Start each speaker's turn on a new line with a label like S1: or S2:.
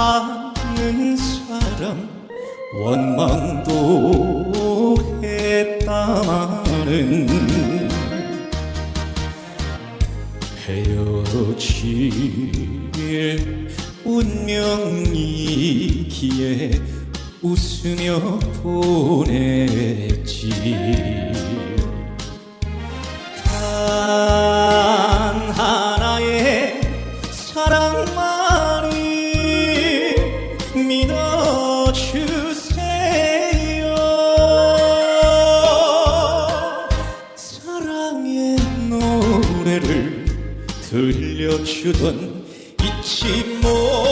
S1: 사는 사람 원망도 했다마는 헤어질 운명이기에 웃으며 보냈지 주세요. 사랑의 노래를 들려주던 잊지 못